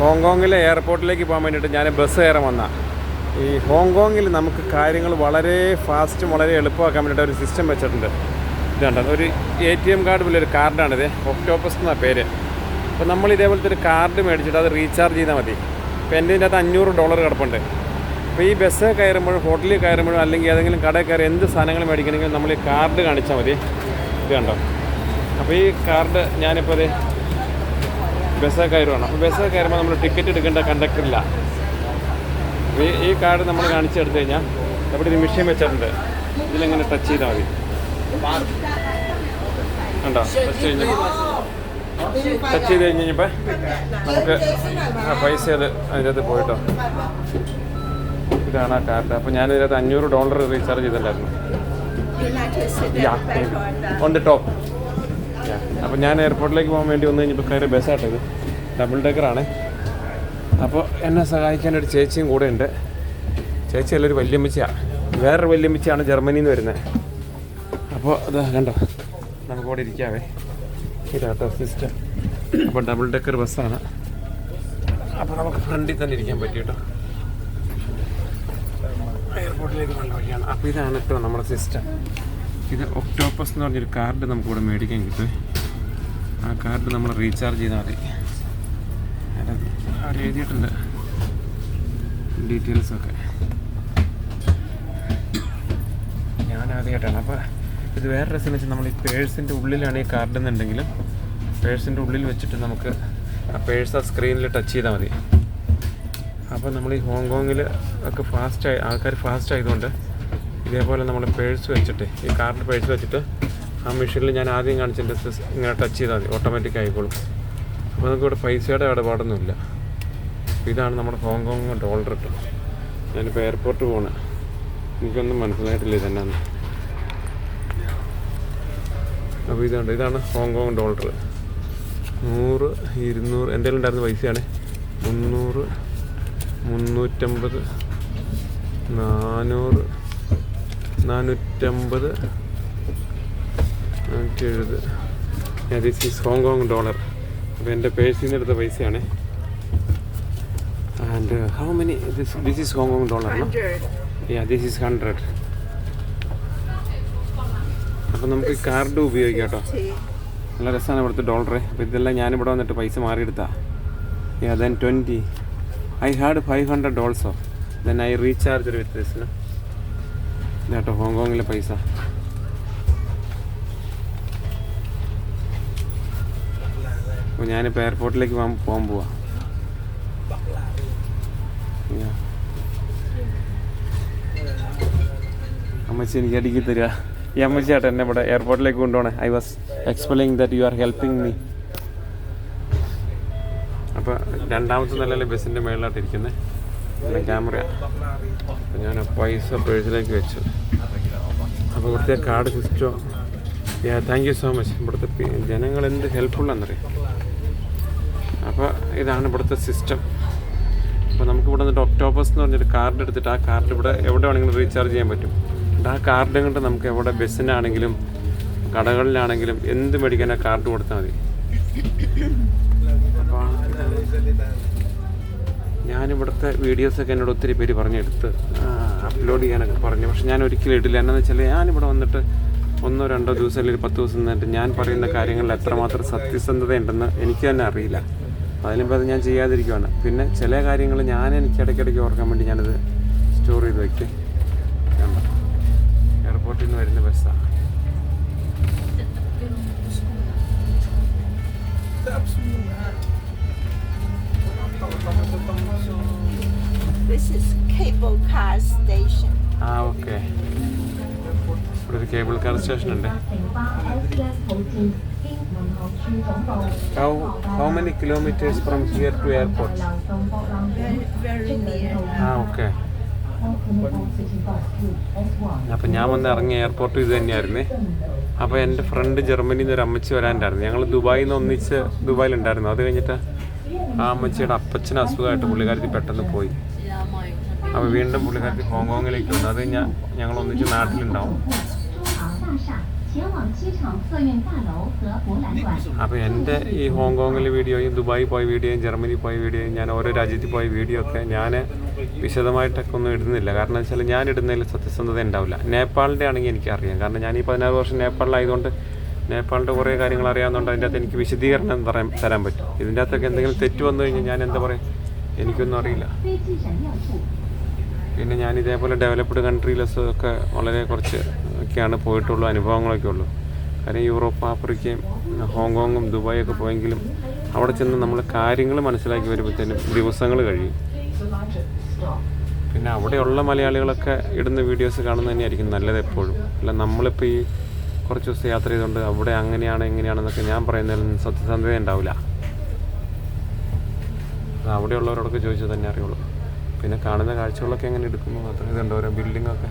ഹോങ്കോങ്ങിലെ എയർപോർട്ടിലേക്ക് പോകാൻ വേണ്ടിയിട്ട് ഞാൻ ബസ് കയറാൻ വന്ന. ഈ ഹോങ്കോങ്ങിൽ നമുക്ക് കാര്യങ്ങൾ വളരെ ഫാസ്റ്റും വളരെ എളുപ്പമാക്കാൻ വേണ്ടിയിട്ട് ഒരു സിസ്റ്റം വെച്ചിട്ടുണ്ട്. ഇതുണ്ട് ഒരു എ ടി എം കാർഡ് പോലെ ഒരു കാർഡാണിത് ഒക്ടോപ്പസ് എന്നാണ് പേര്. അപ്പോൾ നമ്മൾ ഇതേപോലത്തെ ഒരു കാർഡ് മേടിച്ചിട്ട് അത് റീചാർജ് ചെയ്താൽ മതി. ഇപ്പോൾ എന്റെ അകത്ത് അഞ്ഞൂറ് ഡോളർ കിടപ്പുണ്ട്. അപ്പോൾ ഈ ബസ് കയറുമ്പോഴും ഹോട്ടലിൽ കയറുമ്പോഴും അല്ലെങ്കിൽ ഏതെങ്കിലും കടയിൽ കയറി എന്ത് സാധനങ്ങൾ മേടിക്കണമെങ്കിലും നമ്മൾ ഈ കാർഡ് കാണിച്ചാൽ മതി. ഇത് കണ്ടോ? അപ്പോൾ ഈ കാർഡ് ഞാനിപ്പോൾ ബസ് കയറുവാണ്. അപ്പോൾ ബസ് കയറുമ്പോൾ നമ്മൾ ടിക്കറ്റ് എടുക്കേണ്ട കണ്ടക്ടറില്ല ഈ- ഈ കാർഡ് നമ്മൾ കാണിച്ചെടുത്ത് കഴിഞ്ഞാൽ അവിടെ ഒരു മെഷീൻ വെച്ചിട്ടുണ്ട്. ഇതിലിങ്ങനെ ടച്ച് ചെയ്താൽ മതി. ഉണ്ടോ ടച്ച് കഴിഞ്ഞ. ടച്ച് ചെയ്ത് കഴിഞ്ഞ് കഴിഞ്ഞപ്പോൾ നമുക്ക് ആ പൈസ അത് അതിനകത്ത് പോയിട്ടോ. ഇതാണ് ആ കാർഡ് അപ്പോൾ ഞാൻ ഇതിനകത്ത് അഞ്ഞൂറ് ഡോളർ റീചാർജ് ചെയ്തിട്ടുണ്ടായിരുന്നു. ഓൺ ദി ടോപ്പ് അപ്പോൾ ഞാൻ എയർപോർട്ടിലേക്ക് പോകാൻ വേണ്ടി വന്നു കഴിഞ്ഞപ്പോൾ കയറി ബസ്സാട്ടോ ഇത്. ഡബിൾ ഡെക്കറാണ് അപ്പോൾ എന്നെ സഹായിക്കാൻ ഒരു ചേച്ചിയും കൂടെ ഉണ്ട്. ചേച്ചി അല്ലൊരു വല്യമ്മച്ചിയാണ് വേറൊരു വല്യമ്മച്ചിയാണ് ജർമ്മനിയിൽ നിന്ന് വരുന്നത് അപ്പോൾ അത് കണ്ടോ? നമുക്ക് ഇവിടെ ഇരിക്കാവേ. ഇതാട്ടോ സിസ്റ്റം അപ്പോൾ ഡബിൾ ഡെക്കർ ബസ്സാണ്. അപ്പോൾ നമുക്ക് ഫ്രണ്ടിൽ തന്നെ ഇരിക്കാൻ പറ്റി കേട്ടോ എയർപോർട്ടിലേക്ക് നല്ല വഴിയാണ്. അപ്പോൾ ഇതാണ് കേട്ടോ നമ്മുടെ സിസ്റ്റം ഇത് ഒക്ടോപ്പസ് എന്ന് പറഞ്ഞൊരു കാർഡ് നമുക്കിവിടെ മേടിക്കാൻ കിട്ടും ആ കാർഡ് നമ്മൾ റീചാർജ് ചെയ്താൽ മതി. അവർ എഴുതിയിട്ടുണ്ട്? ഡീറ്റെയിൽസൊക്കെ ഞാൻ ആദ്യമായിട്ടാണ്. അപ്പോൾ ഇത് വേറെ രസം വെച്ചാൽ നമ്മൾ ഈ പേഴ്സിന്റെ ഉള്ളിലാണ് ഈ കാർഡ് എന്നുണ്ടെങ്കിലും പേഴ്സിന്റെ ഉള്ളിൽ വെച്ചിട്ട് നമുക്ക് ആ പേഴ്സ് ആ സ്ക്രീനിൽ ടച്ച് ചെയ്താൽ മതി. അപ്പോൾ നമ്മൾ ഈ ഹോങ്കോങ്ങിൽ ഒക്കെ ഫാസ്റ്റ് ആയി ആൾക്കാർ ഫാസ്റ്റ് ആയതുകൊണ്ട് ഇതേപോലെ നമ്മൾ പേഴ്സ് വെച്ചിട്ട് ഈ കാർഡ് പേഴ്സ് വെച്ചിട്ട് ആ മെഷീനിൽ ഞാൻ ആദ്യം കാണിച്ചതിന്റെ ഇങ്ങനെ ടച്ച് ചെയ്താൽ മതി ഓട്ടോമാറ്റിക് ആയിക്കോളും. അപ്പോൾ നമുക്ക് ഇവിടെ പൈസയുടെ ഇടപാടൊന്നുമില്ല. ഇതാണ് നമ്മുടെ ഹോങ്കോങ് ഡോളർ ഇട്ടത്. ഞാനിപ്പോൾ എയർപോർട്ട് പോകണേ എനിക്കൊന്നും മനസ്സിലായിട്ടില്ല ഇതെന്നാന്ന്. അപ്പോൾ ഇതുണ്ട് ഇതാണ് ഹോങ്കോങ് ഡോളർ നൂറ് ഇരുന്നൂറ് എന്റെ ഉണ്ടായിരുന്ന പൈസയാണ്. മുന്നൂറ് മുന്നൂറ്റമ്പത് നാനൂറ് നാനൂറ്റമ്പത്. നാനൂറ്റി എഴുപത് ദിസ് ഈസ് ഹോങ്കോങ് ഡോളർ അപ്പോൾ എന്റെ പേഴ്സിൽ നിന്ന് എടുത്ത പൈസയാണ് and how many this this is Hong Kong dollar yeah this is hundred അപ്പോൾ നമുക്ക് കാർഡ് ഉപയോഗിക്കാം കേട്ടോ. നല്ല രസമാണ് ഇവിടുത്തെ ഡോളർ അപ്പോൾ ഇതെല്ലാം ഞാനിവിടെ വന്നിട്ട് പൈസ മാറിയെടുത്താ. Yeah then twenty I had five hundred dollars so then I recharge with this കേട്ടോ ഹോങ്കോങ്ങിലെ പൈസ. അപ്പോൾ ഞാനിപ്പോൾ എയർപോർട്ടിലേക്ക് പോകാൻ പോവാ. അമ്മച്ചി എനിക്ക് അടിക്കി തരിക. ഈ അമ്മച്ചി ആട്ടെ എന്നെ ഇവിടെ എയർപോർട്ടിലേക്ക് കൊണ്ടുപോകണേ. I was explaining that you are helping me അപ്പോൾ രണ്ടാമത്തെ നിലയിലെ ബസ്സിന്റെ മേളിലായിട്ട് ക്യാമറ അപ്പം ഞാൻ പൈസ പേഴ്സിലേക്ക് വെച്ചു. അപ്പോൾ ഇവിടുത്തെ card system. Yeah thank you so much ഇവിടുത്തെ ജനങ്ങൾ എന്ത് ഹെൽപ്ഫുള്ളാണെന്നറിയാം അപ്പോൾ ഇതാണ് ഇവിടുത്തെ സിസ്റ്റം അപ്പോൾ നമുക്ക് ഇവിടെ നിന്നിട്ട് ഒക്ടോബസ് എന്ന് പറഞ്ഞൊരു കാർഡ് എടുത്തിട്ട് ആ കാർഡ് ഇവിടെ എവിടെ വേണമെങ്കിലും റീചാർജ് ചെയ്യാൻ പറ്റും. ആ കാർഡ് കൊണ്ട് നമുക്ക് എവിടെ ബസ്സിനാണെങ്കിലും കടകളിലാണെങ്കിലും എന്ത് മേടിക്കാൻ ആ കാർഡ് കൊടുത്താൽ മതി. അപ്പോൾ ഞാനിവിടുത്തെ വീഡിയോസൊക്കെ എന്നോട് ഒത്തിരി പേര് പറഞ്ഞെടുത്ത് അപ്ലോഡ് ചെയ്യാനൊക്കെ പറഞ്ഞു. പക്ഷെ ഞാൻ ഒരിക്കലും ഇടില്ല. എന്നാന്ന് വെച്ചാൽ ഞാനിവിടെ വന്നിട്ട് ഒന്നോ രണ്ടോ ദിവസം അല്ലെങ്കിൽ പത്ത് ദിവസം നിന്നിട്ട് ഞാൻ പറയുന്ന കാര്യങ്ങളിൽ എത്രമാത്രം സത്യസന്ധത ഉണ്ടെന്ന് എനിക്ക് തന്നെ അറിയില്ല. അതിനിപ്പോൾ അത് ഞാൻ ചെയ്യാതിരിക്കുവാണ്. പിന്നെ ചില കാര്യങ്ങൾ ഞാൻ എനിക്ക് ഇടയ്ക്കിടയ്ക്ക് ഓർക്കാൻ വേണ്ടി ഞാനത് സ്റ്റോർ ചെയ്ത് വയ്ക്കും എയർപോർട്ടിൽ നിന്ന് വരുന്ന ബസ്സാണ് This is cable car station. ആ ഓക്കെ. ഇവിടെ ഒരു കേബിൾ കാർ സ്റ്റേഷൻ ഉണ്ട്. How how many kilometers from here to airport Very, very near. ആ ഓക്കെ. അപ്പം ഞാൻ വന്ന് ഇറങ്ങിയ എയർപോർട്ട് ഇത് തന്നെയായിരുന്നേ. അപ്പോൾ എന്റെ ഫ്രണ്ട് ജർമ്മനിയിൽ നിന്ന് ഒരു അമ്മച്ചി വരാനുണ്ടായിരുന്നു. ഞങ്ങൾ ദുബായിൽ നിന്ന് ഒന്നിച്ച് ദുബായിലുണ്ടായിരുന്നു. അത് കഴിഞ്ഞിട്ട് ആ അമ്മച്ചിയുടെ അപ്പച്ചന് അസുഖമായിട്ട് പുള്ളിക്കാരത്തിൽ പെട്ടെന്ന് പോയി. അപ്പോൾ വീണ്ടും പുള്ളിക്കാരത്തി ഹോങ്കോങ്ങിലേക്ക് വന്നു. അത് ഞാൻ ഞങ്ങൾ ഒന്നിച്ച് നാട്ടിലുണ്ടാവും. അപ്പോൾ എന്റെ ഈ ഹോങ്കോങ്ങിലെ വീഡിയോയും ദുബായി പോയ വീഡിയോയും ജർമ്മനി പോയ വീഡിയോയും ഞാൻ ഓരോ രാജ്യത്തിൽ പോയ വീഡിയോ ഒക്കെ ഞാൻ വിശദമായിട്ടൊക്കെ ഒന്നും ഇടുന്നില്ല. കാരണം വെച്ചാൽ ഞാൻ ഇടുന്നതിൽ സത്യസന്ധത ഉണ്ടാവില്ല. നേപ്പാളിന്റെ ആണെങ്കിൽ എനിക്കറിയാം കാരണം ഞാൻ ഈ പതിനാറ് വർഷം നേപ്പാളിലായതുകൊണ്ട് നേപ്പാളിന്റെ കുറേ കാര്യങ്ങൾ അറിയാവുന്നതുകൊണ്ട് അതിന്റെ അകത്ത് എനിക്ക് വിശദീകരണം പറയാൻ തരാൻ പറ്റും. ഇതിന്റെ അകത്തൊക്കെ എന്തെങ്കിലും തെറ്റ് വന്നു കഴിഞ്ഞാൽ ഞാൻ എന്താ പറയുക എനിക്കൊന്നും അറിയില്ല. പിന്നെ ഞാൻ ഇതേപോലെ ഡെവലപ്ഡ് കൺട്രീലൊക്കെ വളരെ കുറച്ച് ഒക്കെയാണ് പോയിട്ടുള്ളൂ അനുഭവങ്ങളൊക്കെ ഉള്ളൂ. കാര്യം യൂറോപ്പ് ആഫ്രിക്കയും ഹോങ്കോങ്ങും ദുബായൊക്കെ പോയെങ്കിലും അവിടെ ചെന്ന് നമ്മൾ കാര്യങ്ങൾ മനസ്സിലാക്കി വരുമ്പോഴത്തേനും ദിവസങ്ങൾ കഴിയും. പിന്നെ അവിടെയുള്ള മലയാളികളൊക്കെ ഇടുന്ന വീഡിയോസ് കാണുന്നത് തന്നെയായിരിക്കും നല്ലത് എപ്പോഴും. അല്ല നമ്മളിപ്പോൾ ഈ കുറച്ച് ദിവസം യാത്ര ചെയ്തുകൊണ്ട് അവിടെ അങ്ങനെയാണ് എങ്ങനെയാണെന്നൊക്കെ ഞാൻ പറയുന്നതിൽ സത്യസന്ധത ഉണ്ടാവില്ല. അവിടെയുള്ളവരോടൊക്കെ ചോദിച്ചാൽ തന്നെ അറിയുള്ളൂ. പിന്നെ കാണുന്ന കാഴ്ചകളൊക്കെ എങ്ങനെ എടുക്കുന്നു? അത്ര ഇതുണ്ട് ഓരോ ബിൽഡിങ്ങൊക്കെ